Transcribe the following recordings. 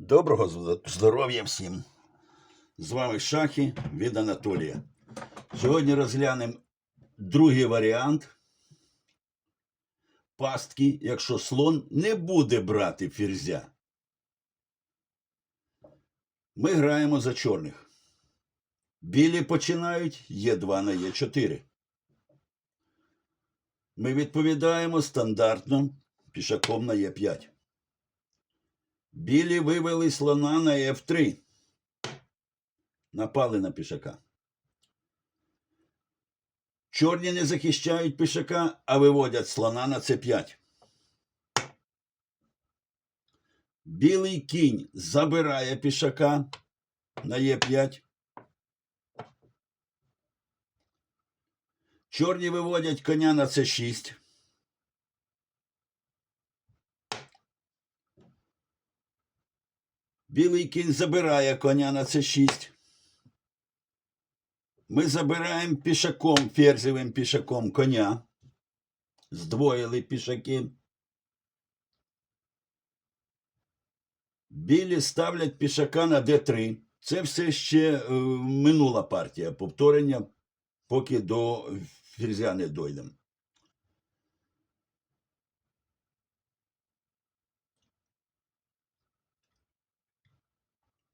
Доброго здоров'я всім! З вами Шахи від Анатолія. Сьогодні розглянемо другий варіант пастки, якщо слон не буде брати ферзя. Ми граємо за чорних. Білі починають Е2 на Е4. Ми відповідаємо стандартно пішаком на Е5. Білі вивели слона на F3. Напали на пішака. Чорні не захищають пішака, а виводять слона на С5. Білий кінь забирає пішака на Е5. Чорні виводять коня на С6. Білий кінь забирає коня на С6. Ми забираємо пішаком, ферзевим пішаком коня. Здвоїли пішаки. Білі ставлять пішака на Д3. Це все ще е, минула партія. Повторення, поки до ферзя не дойдемо.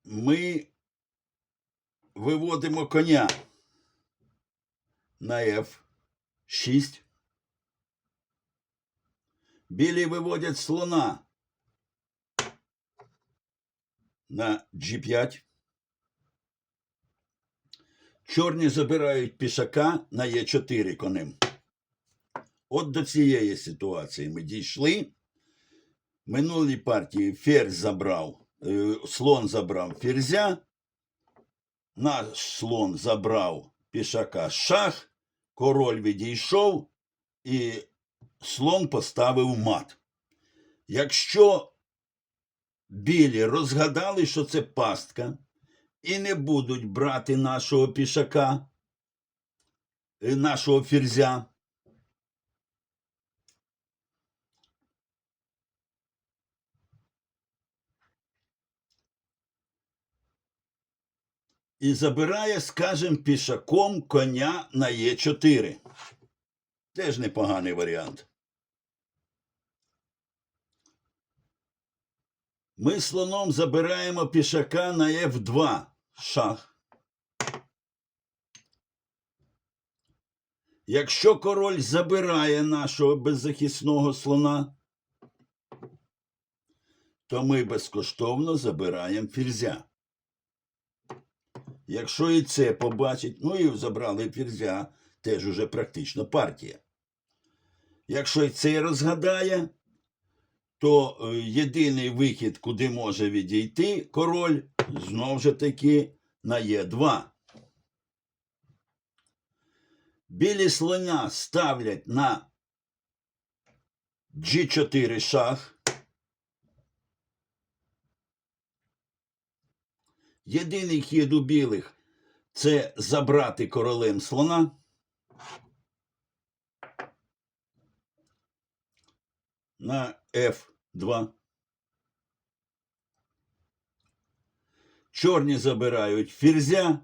Ми виводимо коня на F6. Білі виводять слона на G5. Чорні забирають пішака на Е4 конем. От до цієї ситуації ми дійшли. Минулій партії ферзь забрав, слон забрав ферзя. Наш слон забрав пішака шах, король відійшов, і слон поставив мат. Якщо білі розгадали, що це пастка, і не будуть брати нашого пішака, е, нашого ферзя, і забирає, скажем, пішаком коня на Е4. Теж непоганий варіант. Ми слоном забираємо пішака на F2 шах. Якщо король забирає нашого беззахисного слона, то ми безкоштовно забираємо ферзя. Якщо і це побачить, ну і забрали ферзя, теж уже практично партія. Якщо і це розгадає, то е, єдиний вихід, куди може відійти король, знову ж таки на Е2. Білі слоня ставлять на G4 шах. Єдиний хід у білих це забрати королем слона. На F2. Чорні забирають ферзя.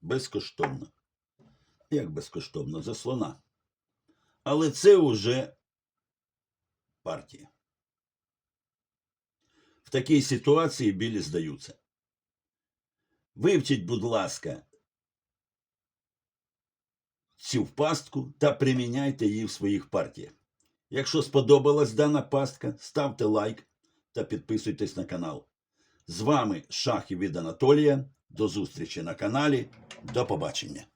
Безкоштовно. Як безкоштовно? За слона. Але це вже партія. В такій ситуації білі здаються. Вивчіть, будь ласка, цю пастку та приміняйте її в своїх партіях. Якщо сподобалась дана пастка, ставте лайк та підписуйтесь на канал. З вами Шахи від Анатолія. До зустрічі на каналі. До побачення.